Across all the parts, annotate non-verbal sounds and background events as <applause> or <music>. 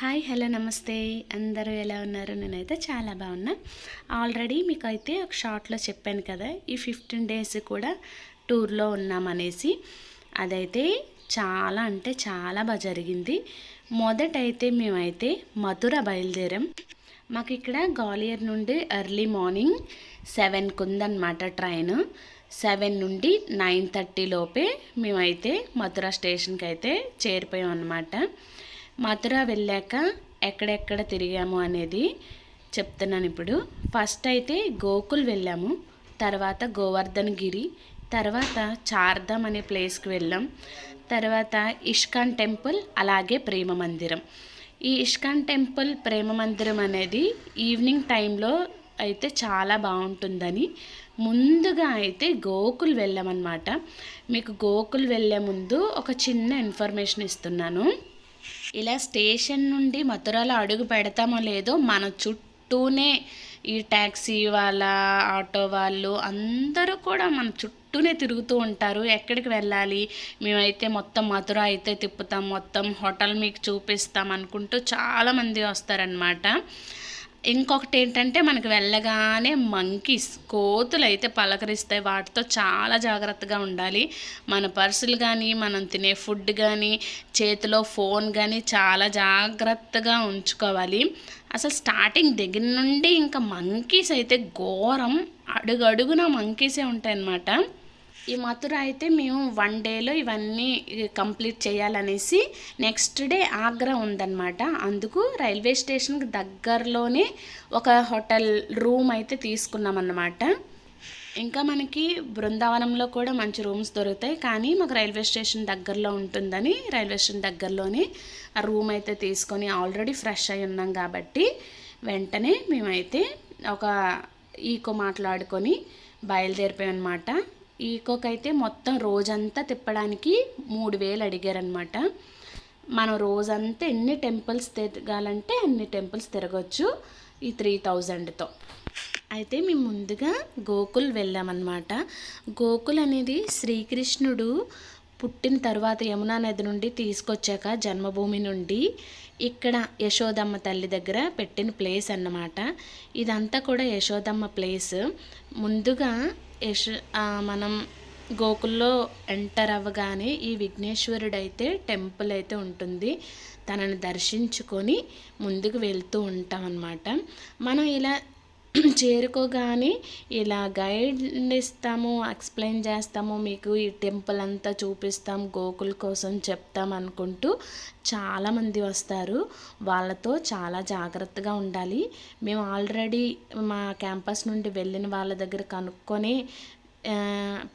Hi hello నమస్తే. అందరూ ఎలా ఉన్నారు? నేనైతే చాలా బాగున్నా. ఆల్రెడీ మీకు అయితే ఒక షార్ట్లో చెప్పాను కదా ఈ ఫిఫ్టీన్ డేస్ కూడా టూర్లో ఉన్నామనేసి. అదైతే చాలా అంటే చాలా బాగా జరిగింది. మొదటైతే మేమైతే మధుర బయలుదేరాం. మాకు ఇక్కడ గ్వాలియర్ నుండి ఎర్లీ మార్నింగ్ సెవెన్కి ఉందన్నమాట ట్రైన్. సెవెన్ నుండి నైన్ థర్టీ లోపే మేమైతే మధుర స్టేషన్కి అయితే చేరిపోయాం అనమాట మథుర వెళ్ళాక ఎక్కడెక్కడ తిరిగాము అనేది చెప్తున్నాను ఇప్పుడు. ఫస్ట్ అయితే గోకుల్ వెళ్ళాము తర్వాత గోవర్ధన్ గిరి తర్వాత చార్ధామ్ అనే ప్లేస్కి వెళ్ళాం తర్వాత ఇష్కాన్ టెంపుల్ అలాగే ప్రేమ మందిరం. ఈ ఇష్కాన్ టెంపుల్ ప్రేమ మందిరం అనేది ఈవినింగ్ టైంలో అయితే చాలా బాగుంటుందని ముందుగా అయితే గోకుల్ వెళ్ళామన్నమాట. మీకు గోకుల్ వెళ్ళే ముందు ఒక చిన్న ఇన్ఫర్మేషన్ ఇస్తున్నాను. ఇలా స్టేషన్ నుండి మథురలో అడుగు పెడతామో లేదో మన చుట్టూనే ఈ ట్యాక్సీ వాళ్ళ ఆటో వాళ్ళు అందరూ కూడా మన చుట్టూనే తిరుగుతూ ఉంటారు. ఎక్కడికి వెళ్ళాలి? మేమైతే మొత్తం మథుర అయితే తిప్పుతాం. మొత్తం హోటల్ మీకు చూపిస్తాం అనుకుంటూ చాలామంది వస్తారనమాట ఇంకొకటి ఏంటంటే మనకు వెళ్ళగానే మంకీస్ కోతులు అయితే పలకరిస్తాయి. వాటితో చాలా జాగ్రత్తగా ఉండాలి. మన పర్సులు కానీ మనం తినే ఫుడ్ కానీ చేతిలో ఫోన్ కానీ చాలా జాగ్రత్తగా ఉంచుకోవాలి. అసలు స్టార్టింగ్ దగ్గర నుండి ఇంకా మంకీస్ అయితే ఘోరం. అడుగు అడుగున మంకీసే ఉంటాయన్నమాట. ఈ మథుర అయితే మేము వన్ డేలో ఇవన్నీ కంప్లీట్ చేయాలనేసి నెక్స్ట్ డే ఆగ్రా ఉందన్నమాట. అందుకు రైల్వే స్టేషన్కి దగ్గరలోనే ఒక హోటల్ రూమ్ అయితే తీసుకున్నాం అన్నమాట ఇంకా మనకి బృందావనంలో కూడా మంచి రూమ్స్ దొరుకుతాయి. కానీ మాకు రైల్వే స్టేషన్ దగ్గరలో ఉంటుందని రైల్వే స్టేషన్ దగ్గరలోనే ఆ రూమ్ అయితే తీసుకొని ఆల్రెడీ ఫ్రెష్ అయి ఉన్నాం కాబట్టి వెంటనే మేమైతే ఒక ఈకో మాట్లాడుకొని బయలుదేరిపోయాం అనమాట ఈకోకైతే అయితే మొత్తం రోజంతా తిప్పడానికి మూడు వేలు అడిగారనమాట మనం రోజంతా ఎన్ని టెంపుల్స్ తిరగాలంటే అన్ని టెంపుల్స్ తిరగచ్చు ఈ త్రీ థౌజండ్తో. అయితే మేము ముందుగా గోకుల్ వెళ్ళామన్నమాట. గోకుల్ అనేది శ్రీకృష్ణుడు పుట్టిన తర్వాత యమునా నది నుండి తీసుకొచ్చాక జన్మభూమి నుండి ఇక్కడ యశోదమ్మ తల్లి దగ్గర పెట్టిన ప్లేస్ అన్నమాట. ఇదంతా కూడా యశోదమ్మ ప్లేస్. ముందుగా యశ మనం గోకుల్లో ఎంటర్ అవ్వగానే ఈ విఘ్నేశ్వరుడు అయితే టెంపుల్ అయితే ఉంటుంది. తనని దర్శించుకొని ముందుకు వెళ్తూ ఉంటాం అన్నమాట మనం ఇలా చేరుకోగానే ఇలా గైడ్ ఇస్తాము ఎక్స్ప్లెయిన్ చేస్తాము మీకు ఈ టెంపుల్ అంతా చూపిస్తాం గోకుల్ కోసం చెప్తాం అనుకుంటూ చాలామంది వస్తారు. వాళ్ళతో చాలా జాగ్రత్తగా ఉండాలి. మేము ఆల్రెడీ మా క్యాంపస్ నుండి వెళ్ళిన వాళ్ళ దగ్గర కనుక్కొని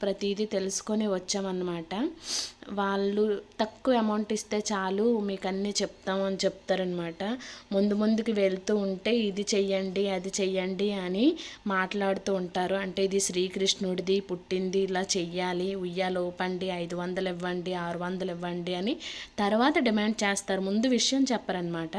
ప్రతిదీ తెలుసుకొని వచ్చామన్నమాట. వాళ్ళు తక్కువ అమౌంట్ ఇస్తే చాలు మీకు అన్నీ చెప్తామని చెప్తారనమాట ముందు ముందుకు వెళ్తూ ఉంటే ఇది చెయ్యండి అది చెయ్యండి అని మాట్లాడుతూ ఉంటారు. అంటే ఇది శ్రీకృష్ణుడిది పుట్టింది ఇలా చెయ్యాలి ఉయ్యాలు ఊపండి ఐదు వందలు ఇవ్వండి ఆరు వందలు ఇవ్వండి అని తర్వాత డిమాండ్ చేస్తారు. ముందు విషయం చెప్పరనమాట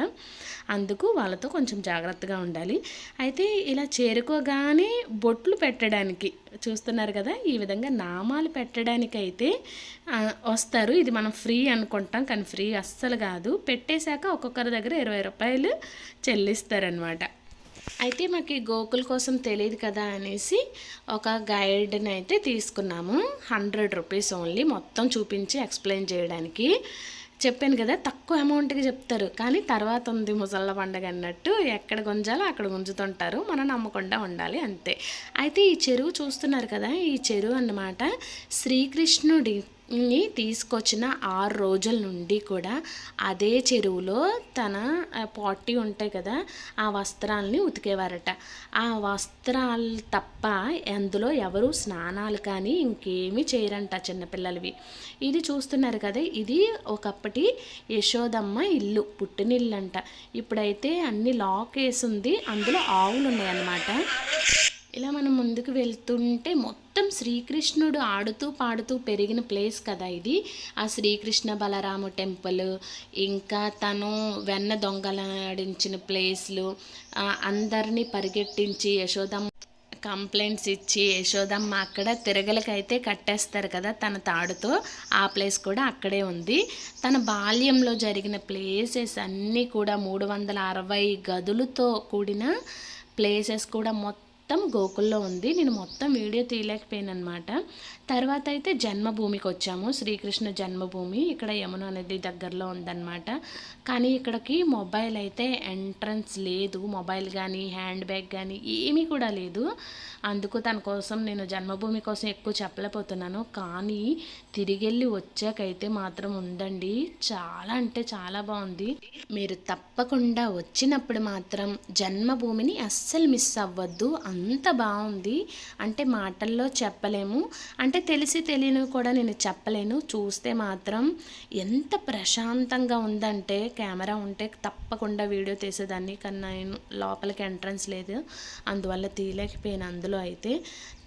అందుకు వాళ్ళతో కొంచెం జాగ్రత్తగా ఉండాలి. అయితే ఇలా చేరుకోగానే బొట్లు పెట్టడానికి చూస్తున్నారు కదా ఈ విధంగా నామాలు పెట్టడానికైతే వస్తారు ఇది మనం ఫ్రీ అనుకుంటాం కానీ ఫ్రీ అస్సలు కాదు. పెట్టేశాక ఒక్కొక్కరి దగ్గర ఇరవై రూపాయలు చెల్లిస్తారనమాట అయితే మాకు ఈ గోకుల కోసం తెలియదు కదా అనేసి ఒక గైడ్ని అయితే తీసుకున్నాము. హండ్రెడ్ రూపీస్ ఓన్లీ మొత్తం చూపించి ఎక్స్ప్లెయిన్ చేయడానికి. చెప్పాను కదా తక్కువ అమౌంట్కి చెప్తారు. కానీ తర్వాత ఉంది ముసళ్ళ పండగ అన్నట్టు ఎక్కడ గుంజాలో అక్కడ గుంజుతుంటారు. మనం నమ్మకుండా ఉండాలి అంతే. అయితే ఈ చెరువు చూస్తున్నారు కదా ఈ చెరువు అన్నమాట శ్రీకృష్ణుడి ని తీసుకొచ్చిన ఆరు రోజుల నుండి కూడా అదే చెరువులో తన పాటి ఉంటాయి కదా ఆ వస్త్రాలని ఉతికేవారట. ఆ వస్త్రాలు తప్ప అందులో ఎవరు స్నానాలు కానీ ఇంకేమీ చేయరంట చిన్నపిల్లలవి. ఇది చూస్తున్నారు కదా ఇది ఒకప్పటి యశోదమ్మ ఇల్లు పుట్టినిల్లు అంట ఇప్పుడైతే అన్ని లాక్ వేసింది అందులో ఆవులు ఉన్నాయన్నమాట ఇలా మనం ముందుకు వెళ్తుంటే మొత్తం శ్రీకృష్ణుడు ఆడుతూ పాడుతూ పెరిగిన ప్లేస్ కదా ఇది. ఆ శ్రీకృష్ణ బలరాము టెంపుల్ ఇంకా తను వెన్న దొంగలాడించిన ప్లేస్లు అందరినీ పరిగెట్టించి యశోదమ్మ కంప్లైంట్స్ ఇచ్చి యశోదమ్మ అక్కడ తిరగలకైతే కట్టేస్తారు కదా తన తాడుతో. ఆ ప్లేస్ కూడా అక్కడే ఉంది. తన బాల్యంలో జరిగిన ప్లేసెస్ అన్నీ కూడా మూడు వందల అరవై గదులతో కూడిన ప్లేసెస్ కూడా మొత్తం మొత్తం గోకుల్లో ఉంది. నేను మొత్తం వీడియో తీయలేకపోయాను అనమాట తర్వాత అయితే జన్మభూమికి వచ్చాము. శ్రీకృష్ణ జన్మభూమి ఇక్కడ యమున నది దగ్గరలో ఉందన్నమాట. కానీ ఇక్కడికి మొబైల్ అయితే ఎంట్రన్స్ లేదు. మొబైల్ కానీ హ్యాండ్ బ్యాగ్ కానీ ఏమీ కూడా లేదు. అందుకు తన కోసం నేను జన్మభూమి కోసం ఎక్కువ చెప్పలేకపోతున్నాను. కానీ తిరిగెళ్ళి వచ్చాకైతే మాత్రం ఉందండి. చాలా అంటే చాలా బాగుంది. మీరు తప్పకుండా వచ్చినప్పుడు మాత్రం జన్మభూమిని అస్సలు మిస్ అవ్వద్దు. అంత బాగుంది. అంటే మాటల్లో చెప్పలేము. అంటే తెలిసి తెలియనివి కూడా నేను చెప్పలేను. చూస్తే మాత్రం ఎంత ప్రశాంతంగా ఉందంటే కెమెరా ఉంటే తప్పకుండా వీడియో తీసేదాన్ని. కానీ నేను లోపలికి ఎంట్రన్స్ లేదు. అందువల్ల తీయలేకపోయాను అందులో అయితే.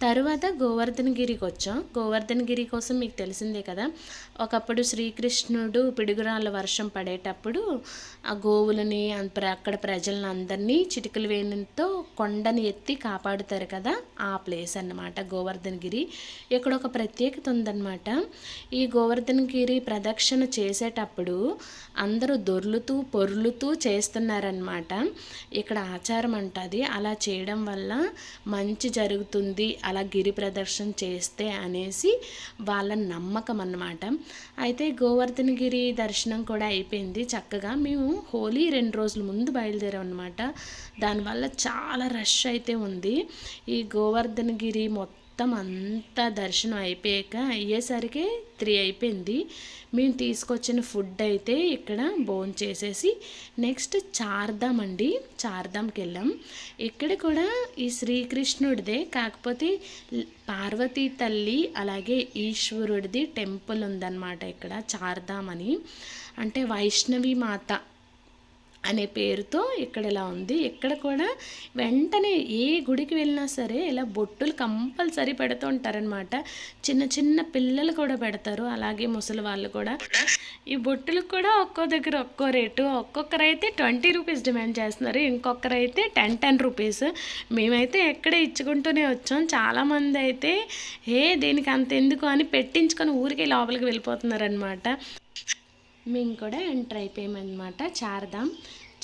తర్వాత గోవర్ధనగిరికి వచ్చాం గోవర్ధనగిరి కోసం మీకు తెలిసిందే కదా ఒకప్పుడు శ్రీకృష్ణుడు పిడుగురాళ్ళ వర్షం పడేటప్పుడు ఆ గోవులని ప్ర- అక్కడ ప్రజలను అందరినీ చిటికల వేణుతో కొండని ఎత్తి కాపాడుతారు కదా ఆ ప్లేస్ అన్నమాట గోవర్ధనగిరి. ఇక్కడ ఒక ప్రత్యేకత ఉందన్నమాట. ఈ గోవర్ధనగిరి ప్రదక్షిణ చేసేటప్పుడు అందరూ దొర్లుతూ పొర్లుతూ చేస్తున్నారనమాట ఇక్కడ ఆచారం అంటది అలా చేయడం వల్ల మంచి జరుగుతుంది అలా గిరి ప్రదర్శన చేస్తే అనేసి వాళ్ళ నమ్మకం అన్నమాట. అయితే గోవర్ధనగిరి దర్శనం కూడా అయిపోయింది. చక్కగా మేము హోలీ రెండు రోజుల ముందు బయలుదేరాం అనమాట దానివల్ల చాలా రష్ అయితే ఉంది. ఈ గోవర్ధనగిరి మొత్తం మొత్తం అంతా దర్శనం అయిపోయాక అయ్యేసరికి త్రీ అయిపోయింది. మేము తీసుకొచ్చిన ఫుడ్ అయితే ఇక్కడ బోన్ చేసేసి నెక్స్ట్ చార్ధామ్ అండి. చార్ధామ్కి వెళ్ళాం. ఇక్కడ కూడా ఈ శ్రీకృష్ణుడిదే కాకపోతే పార్వతీ తల్లి అలాగే ఈశ్వరుడిది టెంపుల్ ఉందన్నమాట ఇక్కడ చార్ధామ్ అని. అంటే వైష్ణవి మాత అనే పేరుతో ఇక్కడ ఇలా ఉంది? ఇక్కడ కూడా వెంటనే ఏ గుడికి వెళ్ళినా సరే ఇలా బొట్టులు కంపల్సరీ పెడుతూ ఉంటారనమాట చిన్న చిన్న పిల్లలు కూడా పెడతారు. అలాగే ముసలి వాళ్ళు కూడా. ఈ బొట్టులకు కూడా ఒక్కో దగ్గర ఒక్కో రేటు. ఒక్కొక్కరైతే ట్వంటీ రూపీస్ డిమాండ్ చేస్తున్నారు. ఇంకొకరైతే టెన్ టెన్ రూపీస్. మేమైతే ఎక్కడే ఇచ్చుకుంటూనే వచ్చాం. చాలామంది అయితే ఏ దీనికి అంత ఎందుకు? అని పెట్టించుకొని ఊరికే లోపలికి వెళ్ళిపోతున్నారనమాట మేము కూడా ఎంటర్ అయిపోయామన్నమాట చారదాం.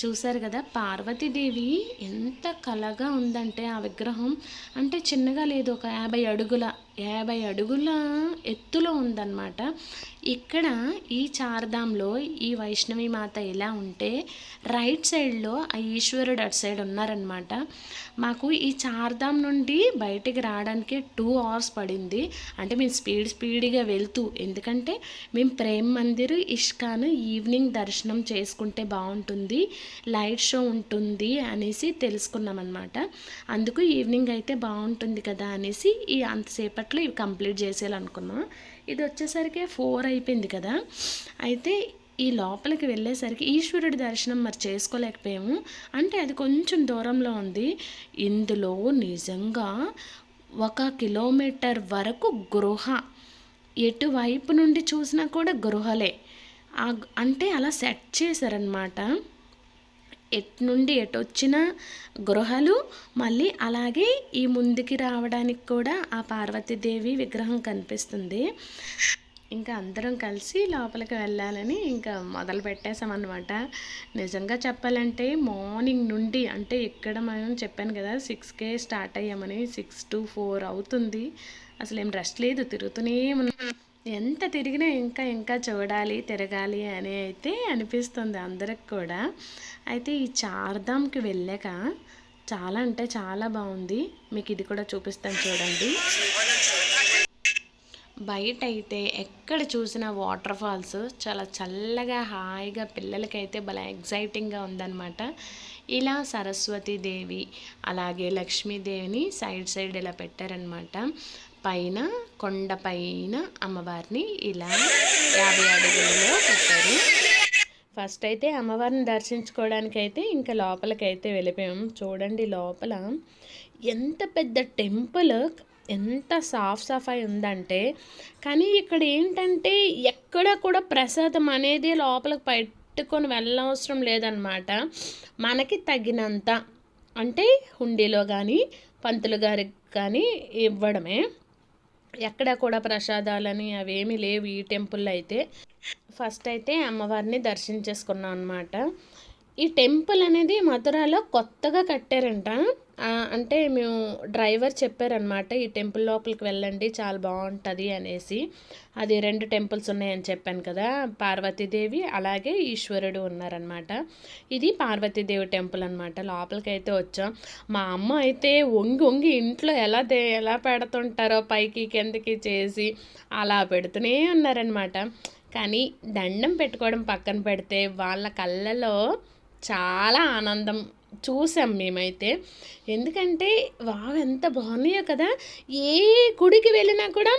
చూసారు కదా పార్వతీదేవి ఎంత కలగా ఉందంటే ఆ విగ్రహం. అంటే చిన్నగా లేదు ఒక యాభై అడుగుల యాభై అడుగుల ఎత్తులో ఉందన్నమాట. ఇక్కడ ఈ చార్ధాంలో ఈ వైష్ణవి మాత ఎలా ఉంటే రైట్ సైడ్లో ఆ ఈశ్వరుడు అటు సైడ్ ఉన్నారనమాట మాకు ఈ చార్ధామ్ నుండి బయటికి రావడానికి టూ అవర్స్ పడింది. అంటే మేము స్పీడ్ స్పీడ్గా వెళ్తూ ఎందుకంటే మేము ప్రేమ్ మందిర్ ఇష్కాన్ ఈవినింగ్ దర్శనం చేసుకుంటే బాగుంటుంది లైట్ షో ఉంటుంది అనేసి తెలుసుకున్నాం అనమాట అందుకు ఈవినింగ్ అయితే బాగుంటుంది కదా అనేసి ఈ అంతసేపట్లో ఇవి కంప్లీట్ చేసేయాలనుకున్నాం. ఇది వచ్చేసరికి ఫోర్ అయిపోయింది కదా. అయితే ఈ లోపలికి వెళ్ళేసరికి ఈశ్వరుడి దర్శనం మరి చేసుకోలేకపోయాము. అంటే అది కొంచెం దూరంలో ఉంది. ఇందులో నిజంగా ఒక కిలోమీటర్ వరకు గృహ. ఎటువైపు నుండి చూసినా కూడా గృహలే. అంటే అలా సెట్ చేశారనమాట ఎట్ నుండి ఎటు వచ్చిన గృహలు మళ్ళీ అలాగే ఈ ముందుకి రావడానికి కూడా ఆ పార్వతీదేవి విగ్రహం కనిపిస్తుంది. ఇంకా అందరం కలిసి లోపలికి వెళ్ళాలని ఇంకా మొదలు పెట్టేసామన్నమాట నిజంగా చెప్పాలంటే మార్నింగ్ నుండి అంటే ఇక్కడ మనం చెప్పాను కదా సిక్స్కే స్టార్ట్ అయ్యామని సిక్స్ టు ఫోర్ అవుతుంది. అసలు ఏం రెస్ట్ లేదు తిరుగుతూనే ఉన్నాం. ఎంత తిరిగినా ఇంకా ఇంకా చూడాలి తిరగాలి అని అయితే అనిపిస్తుంది అందరికి కూడా. అయితే ఈ చార్ధామ్కి వెళ్ళాక చాలా అంటే చాలా బాగుంది. మీకు ఇది కూడా చూపిస్తాను చూడండి. బయట అయితే ఎక్కడ చూసినా వాటర్ ఫాల్స్ చాలా చల్లగా హాయిగా పిల్లలకైతే భలే ఎగ్జైటింగ్గా ఉందన్నమాట. ఇలా సరస్వతీదేవి అలాగే లక్ష్మీదేవిని సైడ్ సైడ్ ఇలా పెట్టారనమాట పైన కొండ పైన అమ్మవారిని ఇలా యాభై అడుగులలో పెట్టారు. ఫస్ట్ అయితే అమ్మవారిని దర్శించుకోవడానికి అయితే ఇంకా లోపలికైతే వెళ్ళిపోయాం. చూడండి లోపల ఎంత పెద్ద టెంపుల్ ఎంత సాఫ్ సఫాయి ఉందంటే కానీ ఇక్కడ ఏంటంటే ఎక్కడ కూడా ప్రసాదం అనేది లోపలికి పెట్టుకొని వెళ్ళవసరం లేదనమాట మనకి తగినంత అంటే హుండీలో కానీ పంతులు గారికి కానీ ఇవ్వడమే. ఎక్కడ కూడా ప్రసాదాలని అవేమీ లేవు ఈ టెంపుల్లో అయితే. ఫస్ట్ అయితే అమ్మవారిని దర్శించేసుకున్నాం అనమాట ఈ టెంపుల్ అనేది మధురలో కొత్తగా కట్టారంట. అంటే మేము డ్రైవర్ చెప్పారనమాట ఈ టెంపుల్ లోపలికి వెళ్ళండి చాలా బాగుంటుంది అనేసి. అది రెండు టెంపుల్స్ ఉన్నాయని చెప్పాను కదా పార్వతీదేవి అలాగే ఈశ్వరుడు ఉన్నారనమాట ఇది పార్వతీదేవి టెంపుల్ అనమాట లోపలికి అయితే వచ్చాం. మా అమ్మ అయితే వంగి వంగి ఇంట్లో ఎలా దే ఎలా పెడుతుంటారో పైకి కిందకి చేసి అలా పెడుతూనే ఉన్నారనమాట కానీ దండం పెట్టుకోవడం పక్కన పెడితే వాళ్ళ కళ్ళలో చాలా ఆనందం చూసాం మేమైతే. ఎందుకంటే వావ్ ఎంత బాగున్నాయో కదా. ఏ గుడికి వెళ్ళినా కూడా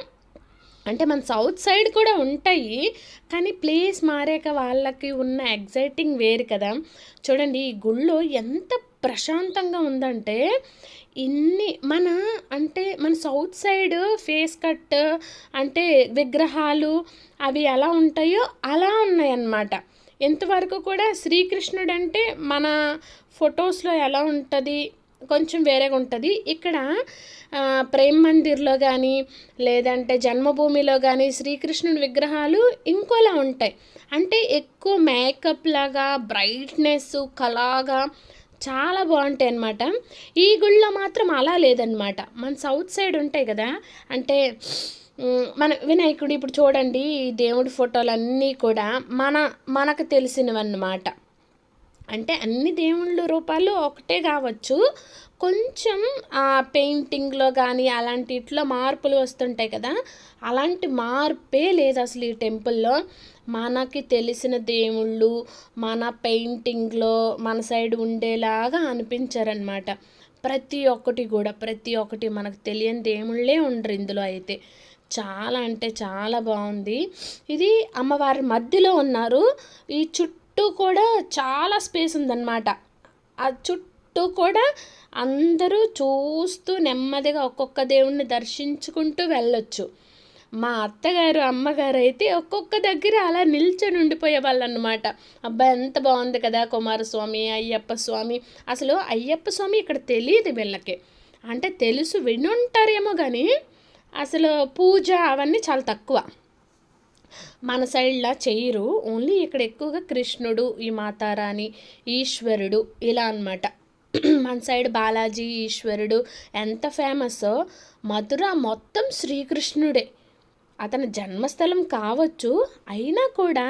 అంటే మన సౌత్ సైడ్ కూడా ఉంటాయి. కానీ ప్లేస్ మారాక వాళ్ళకి ఉన్న ఎగ్జైటింగ్ వేరు కదా. చూడండి ఈ గుళ్ళో ఎంత ప్రశాంతంగా ఉందంటే ఇన్ని మన అంటే మన సౌత్ సైడ్ ఫేస్ కట్ అంటే విగ్రహాలు అవి ఎలా ఉంటాయో అలా ఉన్నాయన్నమాట. ఎంతవరకు కూడా శ్రీకృష్ణుడు అంటే మన ఫొటోస్లో ఎలా ఉంటుంది? కొంచెం వేరేగా ఉంటుంది. ఇక్కడ ప్రేమ్ మందిర్లో కానీ లేదంటే జన్మభూమిలో కానీ శ్రీకృష్ణుడి విగ్రహాలు ఇంకోలా ఉంటాయి. అంటే ఎక్కువ మేకప్ లాగా బ్రైట్నెస్ కలాగా చాలా బాగుంటాయి అన్నమాట. ఈ గుళ్ళో మాత్రం అలా లేదనమాట మన సౌత్ సైడ్ ఉంటాయి కదా. అంటే మన వినాయకుడు ఇప్పుడు చూడండి ఈ దేవుడి ఫోటోలన్నీ కూడా మన మనకు తెలిసినవన్నమాట. అంటే అన్ని దేవుళ్ళ రూపాలు ఒకటే కావచ్చు. కొంచెం ఆ పెయింటింగ్లో కానీ అలాంటిట్లో మార్పులు వస్తుంటాయి కదా అలాంటి మార్పే లేదు అసలు ఈ టెంపుల్లో. మనకి తెలిసిన దేవుళ్ళు మన పెయింటింగ్లో మన సైడ్ ఉండేలాగా అనిపించారనమాట ప్రతి ఒక్కటి కూడా ప్రతి ఒక్కటి మనకు తెలియని దేవుళ్ళే ఉండరు ఇందులో అయితే. చాలా అంటే చాలా బాగుంది. ఇది అమ్మవారి మధ్యలో ఉన్నారు. ఈ చుట్టూ కూడా చాలా స్పేస్ ఉందన్నమాట. ఆ చుట్టూ కూడా అందరూ చూస్తూ నెమ్మదిగా ఒక్కొక్క దేవుణ్ణి దర్శించుకుంటూ వెళ్ళొచ్చు. మా అత్తగారు అమ్మగారు అయితే ఒక్కొక్క దగ్గర అలా నిల్చొని ఉండిపోయే వాళ్ళు అనమాట అబ్బాయి ఎంత బాగుంది కదా కుమారస్వామి అయ్యప్ప స్వామి. అసలు అయ్యప్ప స్వామి ఇక్కడ తెలియదు వీళ్ళకి. అంటే తెలుసు వినుంటారేమో కానీ అసలు పూజ అవన్నీ చాలా తక్కువ. మన సైడ్లా చేయరు. ఓన్లీ ఇక్కడ ఎక్కువగా కృష్ణుడు ఈ మాతారాణి ఈశ్వరుడు ఇలా అనమాట మన సైడ్ బాలాజీ ఈశ్వరుడు ఎంత ఫేమస్ మధుర మొత్తం శ్రీకృష్ణుడే. అతని జన్మస్థలం కావచ్చు అయినా కూడా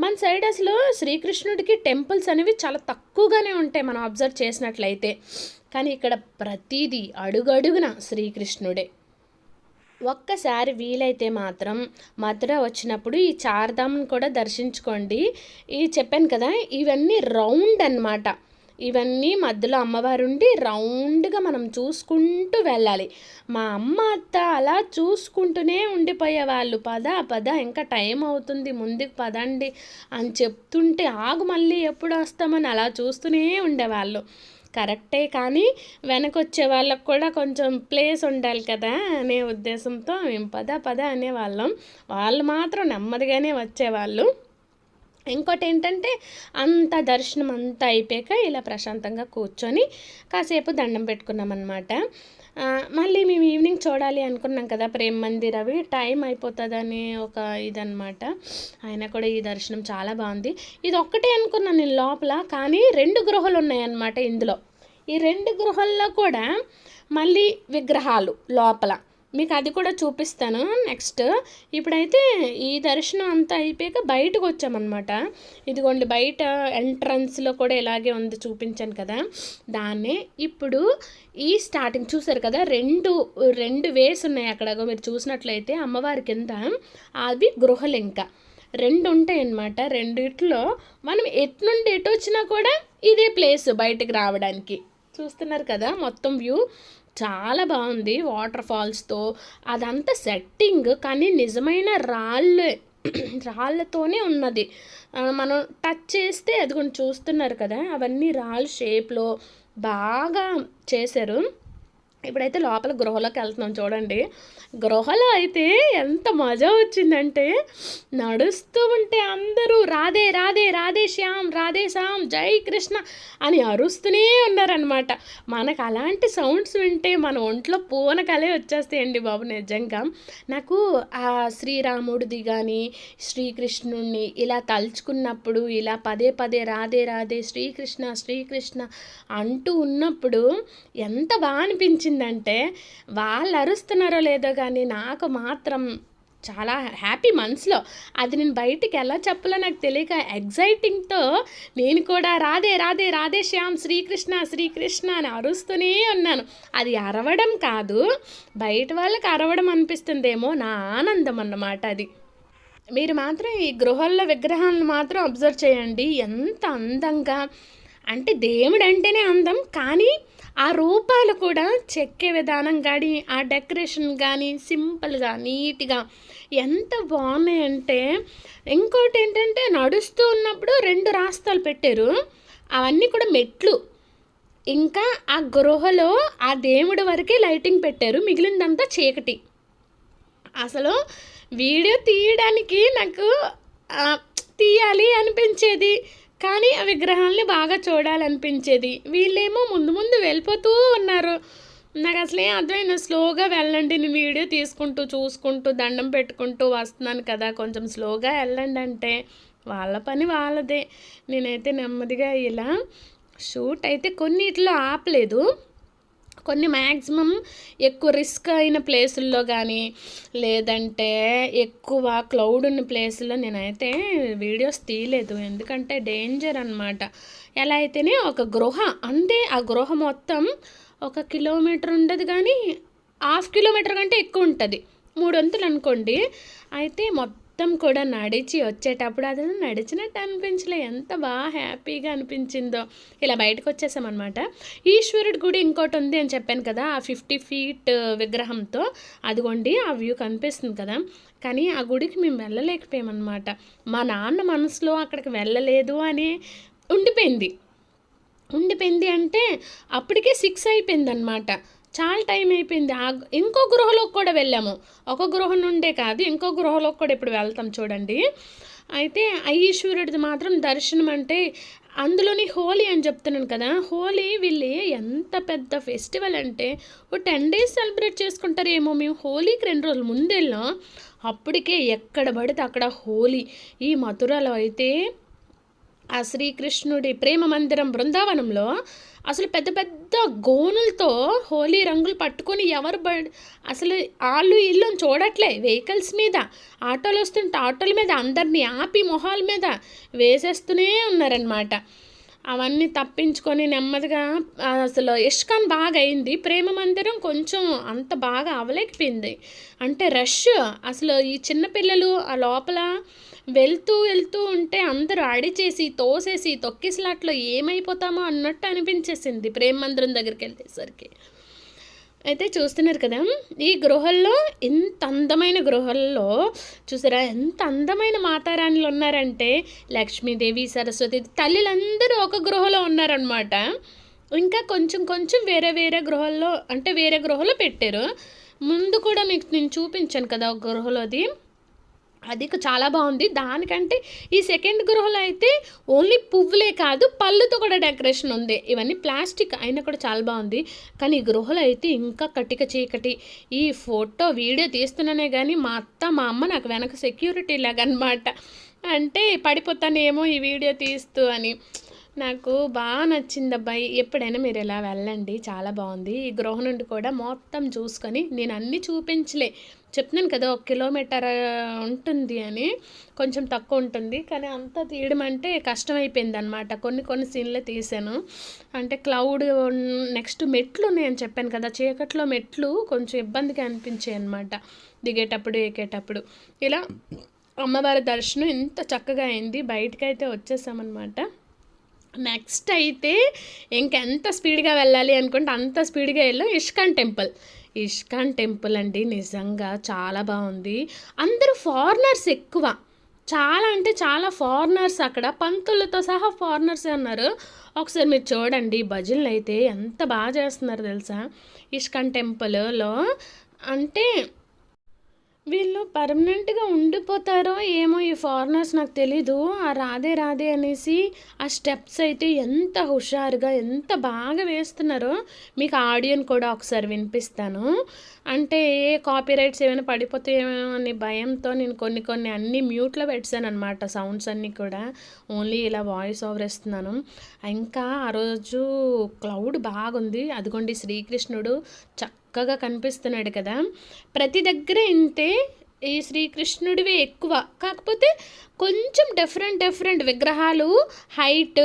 మన సైడ్ అసలు శ్రీకృష్ణుడికి టెంపుల్స్ అనేవి చాలా తక్కువగానే ఉంటాయి మనం అబ్జర్వ్ చేసినట్లయితే. కానీ ఇక్కడ ప్రతిదీ అడుగడుగున శ్రీకృష్ణుడే. ఒక్కసారి వీలైతే మాత్రం మధుర వచ్చినప్పుడు ఈ చార్ధామ్ని కూడా దర్శించుకోండి. ఈ చెప్పాను కదా ఇవన్నీ రౌండ్ అనమాట ఇవన్నీ మధ్యలో అమ్మవారు ఉండి రౌండ్గా మనం చూసుకుంటూ వెళ్ళాలి. మా అమ్మ అత్త అలా చూసుకుంటూనే ఉండిపోయేవాళ్ళు పద పద ఇంకా టైం అవుతుంది ముందుకు పదండి అని చెప్తుంటే ఆగు మళ్ళీ ఎప్పుడు వస్తామని అలా చూస్తూనే ఉండేవాళ్ళు. కరెక్టే కానీ వెనకొచ్చే వాళ్ళకు కూడా కొంచెం ప్లేస్ ఉండాలి కదా అనే ఉద్దేశంతో మేము పద పద అనేవాళ్ళం. వాళ్ళు మాత్రం నెమ్మదిగానే వచ్చేవాళ్ళు. ఇంకోటి ఏంటంటే అంత దర్శనం అంతా అయిపోయాక ఇలా ప్రశాంతంగా కూర్చొని కాసేపు దండం పెట్టుకున్నామన్నమాట. మళ్ళీ మేము ఈవినింగ్ చూడాలి అనుకున్నాం కదా ప్రేమ్ మందిర్ అవి. టైం అయిపోతుందని ఒక ఇదనమాట ఆయన కూడా ఈ దర్శనం చాలా బాగుంది. ఇది ఒక్కటే అనుకున్నాను నేను లోపల కానీ రెండు గృహలు ఉన్నాయన్నమాట ఇందులో. ఈ రెండు గృహాల్లో కూడా మళ్ళీ విగ్రహాలు లోపల. మీకు అది కూడా చూపిస్తాను నెక్స్ట్. ఇప్పుడైతే ఈ దర్శనం అంతా అయిపోయాక బయటకు వచ్చామన్నమాట. ఇదిగోండి బయట ఎంట్రన్స్లో కూడా ఇలాగే ఉంది చూపించాను కదా. దాన్నే ఇప్పుడు ఈ స్టార్టింగ్ చూసారు కదా రెండు రెండు వేస్ ఉన్నాయి అక్కడ మీరు చూసినట్లయితే అమ్మవారి కింద. అవి గృహలు ఇంకా రెండు ఉంటాయి అన్నమాట రెండిట్లో మనం ఎటు నుండి ఎటు వచ్చినా కూడా ఇదే ప్లేస్ బయటకు రావడానికి. చూస్తున్నారు కదా మొత్తం వ్యూ చాలా బాగుంది వాటర్ ఫాల్స్తో. అదంతా సెట్టింగ్ కానీ నిజమైన రాళ్ళు <clears throat> రాళ్ళతోనే ఉన్నది. మనం టచ్ చేస్తే అది కొంచెం చూస్తున్నారు కదా అవన్నీ రాళ్ళ షేప్లో బాగా చేశారు. ఇప్పుడైతే లోపల గృహలోకి వెళ్తున్నాం చూడండి. గృహలో అయితే ఎంత మజా వచ్చిందంటే నడుస్తూ ఉంటే అందరూ రాధే రాధే రాధే శ్యామ్ రాధే శ్యామ్ జై కృష్ణ అని అరుస్తూనే ఉన్నారనమాట మనకు అలాంటి సౌండ్స్ వింటే మన ఒంట్లో పూనకలే వచ్చేస్తాయండి బాబు నిజంగా. నాకు ఆ శ్రీరాముడిది కానీ శ్రీకృష్ణుడిని ఇలా తలుచుకున్నప్పుడు ఇలా పదే పదే రాధే రాధే శ్రీకృష్ణ శ్రీకృష్ణ అంటూ ఉన్నప్పుడు ఎంత బాగా అనిపించింది అనిపించిందంటే వాళ్ళు అరుస్తున్నారో లేదో కానీ నాకు మాత్రం చాలా హ్యాపీ మనసులో. అది నేను బయటికి ఎలా చెప్పాలో నాకు తెలియక ఎగ్జైటింగ్తో నేను కూడా రాధే రాధే రాధే శ్యామ్ శ్రీకృష్ణ శ్రీకృష్ణ అని అరుస్తూనే ఉన్నాను. అది అరవడం కాదు బయట వాళ్ళకి అరవడం అనిపిస్తుందేమో నా ఆనందం అన్నమాట అది. మీరు మాత్రం ఈ గృహాల్లో విగ్రహాలను మాత్రం అబ్జర్వ్ చేయండి. ఎంత అందంగా అంటే దేవుడు అంటేనే అందం కానీ ఆ రూపాలు కూడా చెక్కే విధానం కానీ ఆ డెకరేషన్ కానీ సింపుల్గా నీట్గా ఎంత బాగున్నాయంటే ఇంకోటి ఏంటంటే నడుస్తూ ఉన్నప్పుడు రెండు రాస్తాలు పెట్టారు. అవన్నీ కూడా మెట్లు. ఇంకా ఆ గృహలో ఆ దేవుడి వరకే లైటింగ్ పెట్టారు. మిగిలిందంతా చీకటి. అసలు వీడియో తీయడానికి నాకు తీయాలి అనిపించేది. కానీ ఆ విగ్రహాలని బాగా చూడాలనిపించేది. వీళ్ళేమో ముందు ముందు వెళ్ళిపోతూ ఉన్నారు. నాకు అసలే అర్థమైంది స్లోగా వెళ్ళండి నేను వీడియో తీసుకుంటూ చూసుకుంటూ దండం పెట్టుకుంటూ వస్తున్నాను కదా కొంచెం స్లోగా వెళ్ళండి అంటే వాళ్ళ పని వాళ్ళదే. నేనైతే నెమ్మదిగా ఇలా షూట్ అయితే కొన్నిట్లో ఆపలేదు. కొన్ని మ్యాక్సిమం ఎక్కువ రిస్క్ అయిన ప్లేసుల్లో కానీ లేదంటే ఎక్కువ క్లౌడ్ ఉన్న ప్లేసుల్లో నేనైతే వీడియోస్ తీయలేదు. ఎందుకంటే డేంజర్ అనమాట ఎలా అయితేనే ఒక గృహ అంటే ఆ గృహ మొత్తం ఒక కిలోమీటర్ ఉండదు కానీ హాఫ్ కిలోమీటర్ కంటే ఎక్కువ ఉంటుంది. మూడొంతులు అనుకోండి అయితే మొత్తం మొత్తం కూడా నడిచి వచ్చేటప్పుడు అది నడిచినట్టు అనిపించలే. ఎంత బాగా హ్యాపీగా అనిపించిందో. ఇలా బయటకు వచ్చేసామన్నమాట. ఈశ్వరుడి గుడి ఇంకోటి ఉంది అని చెప్పాను కదా ఆ ఫిఫ్టీ ఫీట్ విగ్రహంతో. అదిగోండి ఆ వ్యూ కనిపిస్తుంది కదా. కానీ ఆ గుడికి మేము వెళ్ళలేకపోయామన్నమాట. మా నాన్న మనసులో అక్కడికి వెళ్ళలేదు అని ఉండిపోయింది. ఉండిపోయింది అంటే అప్పటికే సిక్స్ అయిపోయింది అనమాట చాలా టైం అయిపోయింది. ఆ ఇంకో గృహలోకి కూడా వెళ్ళాము. ఒక గృహం నుండే కాదు ఇంకో గృహలోకి కూడా ఇప్పుడు వెళ్తాం చూడండి. అయితే ఆ ఈశ్వరుడిది మాత్రం దర్శనం అంటే అందులోని హోలీ అని చెప్తున్నాను కదా హోలీ వీళ్ళు ఎంత పెద్ద ఫెస్టివల్ అంటే ఓ టెన్ డేస్ సెలబ్రేట్ చేసుకుంటారేమో మేము హోలీకి రెండు రోజులు ముందెళ్ళాం అప్పటికే ఎక్కడ పడితే అక్కడ హోలీ. ఈ మథురలో అయితే ఆ శ్రీకృష్ణుడి ప్రేమ మందిరం బృందావనంలో అసలు పెద్ద పెద్ద గోనులతో హోలీ రంగులు పట్టుకొని ఎవరు బ అసలు వాళ్ళు ఇల్లు చూడట్లే. వెహికల్స్ మీద ఆటోలు వస్తుంటే ఆటోల మీద అందరినీ ఆపి మొహాల మీద వేసేస్తూనే ఉన్నారనమాట అవన్నీ తప్పించుకొని నెమ్మదిగా అసలు ఇష్కాన్ బాగా అయింది ప్రేమ మందిరం కొంచెం అంత బాగా అవలేకపోయింది. అంటే రష్ అసలు ఈ చిన్నపిల్లలు ఆ లోపల వెళ్తూ వెళ్తూ ఉంటే అందరూ అడిచేసి తోసేసి తొక్కిసలాట్లో ఏమైపోతామో అన్నట్టు అనిపించేసింది ప్రేమ మందిరం దగ్గరికి వెళ్ళేసరికి. అయితే చూస్తున్నారు కదా ఈ గృహల్లో ఇంత అందమైన గృహల్లో చూసారా ఎంత అందమైన మాతారాణులు ఉన్నారంటే లక్ష్మీదేవి సరస్వతి తల్లులందరూ ఒక గృహలో ఉన్నారనమాట ఇంకా కొంచెం కొంచెం వేరే వేరే గృహల్లో అంటే వేరే గృహలో పెట్టారు. ముందు కూడా మీకు నేను చూపించాను కదా ఒక గృహలోది. అది చాలా బాగుంది. దానికంటే ఈ సెకండ్ గృహలో అయితే ఓన్లీ పువ్వులే కాదు పళ్ళుతో కూడా డెకరేషన్ ఉంది. ఇవన్నీ ప్లాస్టిక్ అయినా కూడా చాలా బాగుంది. కానీ ఈ గృహలో అయితే ఇంకా కటిక చీకటి. ఈ ఫోటో వీడియో తీస్తున్నానే కానీ మా అత్త మా అమ్మ నాకు వెనక సెక్యూరిటీ లాగనమాట. అంటే పడిపోతానేమో ఈ వీడియో తీస్తూ అని. నాకు బాగా నచ్చింది అబ్బాయి ఎప్పుడైనా మీరు ఇలా వెళ్ళండి చాలా బాగుంది. ఈ గృహ నుండి కూడా మొత్తం చూసుకొని నేను అన్నీ చూపించలే. చెప్తున్నాను కదా ఒక కిలోమీటర్ ఉంటుంది అని. కొంచెం తక్కువ ఉంటుంది. కానీ అంతా తీయడం అంటే కష్టమైపోయింది అనమాట కొన్ని కొన్ని సీన్లే తీసాను అంటే క్లౌడ్ నెక్స్ట్ మెట్లు నేను చెప్పాను కదా చీకట్లో మెట్లు కొంచెం ఇబ్బందిగా అనిపించాయి అనమాట దిగేటప్పుడు ఎక్కేటప్పుడు. ఇలా అమ్మవారి దర్శనం ఇంత చక్కగా అయింది. బయటకైతే వచ్చేసామన్నమాట. నెక్స్ట్ అయితే ఇంకెంత స్పీడ్గా వెళ్ళాలి అనుకుంటే అంత స్పీడ్గా వెళ్ళాం ఇష్కాన్ టెంపుల్. ఇష్కాన్ టెంపుల్ అండి నిజంగా చాలా బాగుంది. అందరూ ఫారినర్స్ ఎక్కువ. చాలా అంటే చాలా ఫారినర్స్ అక్కడ. పంతులతో సహా ఫారినర్సే ఉన్నారు. ఒకసారి మీరు చూడండి భజనలు అయితే ఎంత బాగా చేస్తున్నారు తెలుసా? ఇష్కాన్ టెంపుల్లో అంటే వీళ్ళు పర్మనెంట్గా ఉండిపోతారో ఏమో ఈ ఫారినర్స్ నాకు తెలీదు. ఆ రాదే రాదే అనేసి ఆ స్టెప్స్ అయితే ఎంత హుషారుగా ఎంత బాగా వేస్తున్నారో మీకు ఆడియోని కూడా ఒకసారి వినిపిస్తాను. అంటే ఏ కాపీ రైట్స్ ఏమైనా పడిపోతాయేమో అనే భయంతో నేను కొన్ని కొన్ని అన్ని మ్యూట్లో పెట్టాను అనమాట సౌండ్స్ అన్నీ కూడా. ఓన్లీ ఇలా వాయిస్ ఓవర్ ఇస్తున్నాను ఇంకా ఆ రోజు క్లౌడ్ బాగుంది. అదిగోండి శ్రీకృష్ణుడు చక్క చక్కగా కనిపిస్తున్నాడు కదా. ప్రతి దగ్గర ఇంతే ఈ శ్రీకృష్ణుడివి ఎక్కువ. కాకపోతే కొంచెం డిఫరెంట్ డిఫరెంట్ విగ్రహాలు హైట్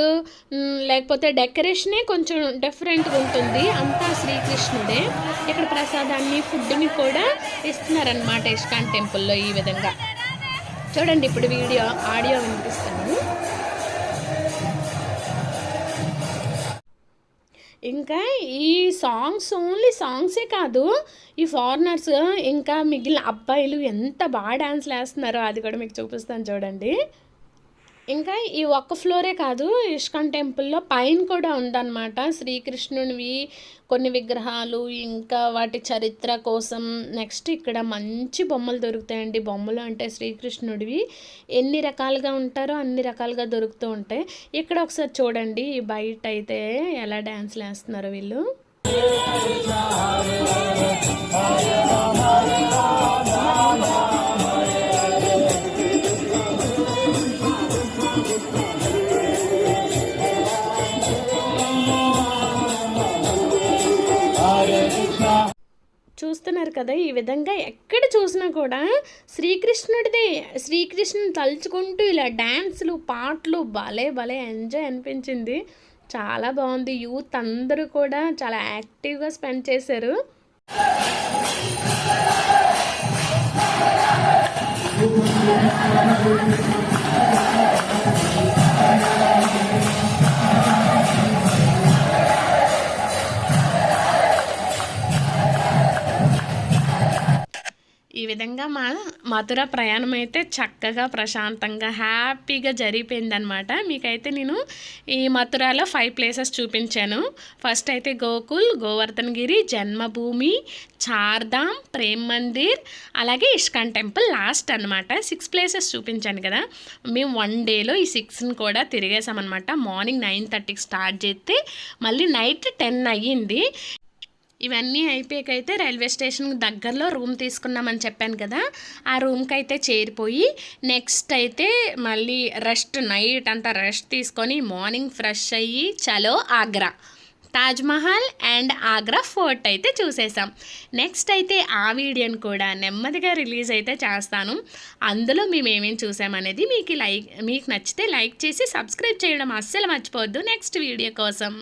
లేకపోతే డెకరేషనే కొంచెం డిఫరెంట్గా ఉంటుంది. అంతా శ్రీకృష్ణుడే. ఇక్కడ ప్రసాదాన్ని ఫుడ్ని కూడా ఇస్తున్నారనమాట ఇస్కాన్ టెంపుల్లో ఈ విధంగా. చూడండి ఇప్పుడు వీడియో ఆడియో వినిపిస్తాను ఇంకా ఈ సాంగ్స్ ఓన్లీ సాంగ్సే కాదు ఈ ఫారినర్స్ ఇంకా మిగిలిన అబ్బాయిలు ఎంత బాగా డ్యాన్స్లు వేస్తున్నారో అది కూడా మీకు చూపిస్తాను చూడండి. ఇంకా ఈ ఒక్క ఫ్లోరే కాదు ఇష్కాన్ టెంపుల్లో పైన కూడా ఉందన్నమాట శ్రీకృష్ణునివి కొన్ని విగ్రహాలు ఇంకా వాటి చరిత్ర కోసం నెక్స్ట్ ఇక్కడ మంచి బొమ్మలు దొరుకుతాయండి బొమ్మలు అంటే శ్రీకృష్ణుడివి ఎన్ని రకాలుగా ఉంటారో అన్ని రకాలుగా దొరుకుతూ ఉంటాయి ఇక్కడ ఒకసారి చూడండి ఈ బయట అయితే ఎలా డ్యాన్స్లు వేస్తున్నారో వీళ్ళు చూస్తున్నారు కదా ఈ విధంగా ఎక్కడ చూసినా కూడా శ్రీకృష్ణుడిదే. శ్రీకృష్ణుని తలుచుకుంటూ ఇలా డ్యాన్సులు పాటలు భలే భలే ఎంజాయ్ అనిపించింది. చాలా బాగుంది. యూత్ అందరూ కూడా చాలా యాక్టివ్గా స్పెండ్ చేశారు. ఈ విధంగా మా మధుర ప్రయాణం అయితే చక్కగా ప్రశాంతంగా హ్యాపీగా జరిగిపోయిందనమాట మీకైతే నేను ఈ మథురాలో ఫైవ్ ప్లేసెస్ చూపించాను. ఫస్ట్ అయితే గోకుల్ గోవర్ధనగిరి జన్మభూమి చార్ధామ్ ప్రేమ్ మందిర్ అలాగే ఇష్కాన్ టెంపుల్ లాస్ట్ అనమాట సిక్స్ ప్లేసెస్ చూపించాను కదా. మేము వన్ డేలో ఈ సిక్స్ని కూడా తిరిగేసామన్నమాట మార్నింగ్ నైన్ థర్టీకి స్టార్ట్ చేస్తే మళ్ళీ నైట్ టెన్ అయ్యింది. ఇవన్నీ అయిపోయాకైతే రైల్వే స్టేషన్ దగ్గరలో రూమ్ తీసుకున్నామని చెప్పాను కదా ఆ రూమ్కి అయితే చేరిపోయి నెక్స్ట్ అయితే మళ్ళీ రెస్ట్ నైట్ అంతా రెస్ట్ తీసుకొని మార్నింగ్ ఫ్రెష్ అయ్యి చలో ఆగ్రా తాజ్మహల్ అండ్ ఆగ్రా ఫోర్ట్ అయితే చూసేసాం. నెక్స్ట్ అయితే ఆ వీడియోని కూడా నెమ్మదిగా రిలీజ్ అయితే చేస్తాను. అందులో మేము ఏమేమి చూసామనేది మీకు లైక్ మీకు నచ్చితే లైక్ చేసి సబ్స్క్రైబ్ చేయడం అస్సలు మర్చిపోవద్దు. నెక్స్ట్ వీడియో కోసం.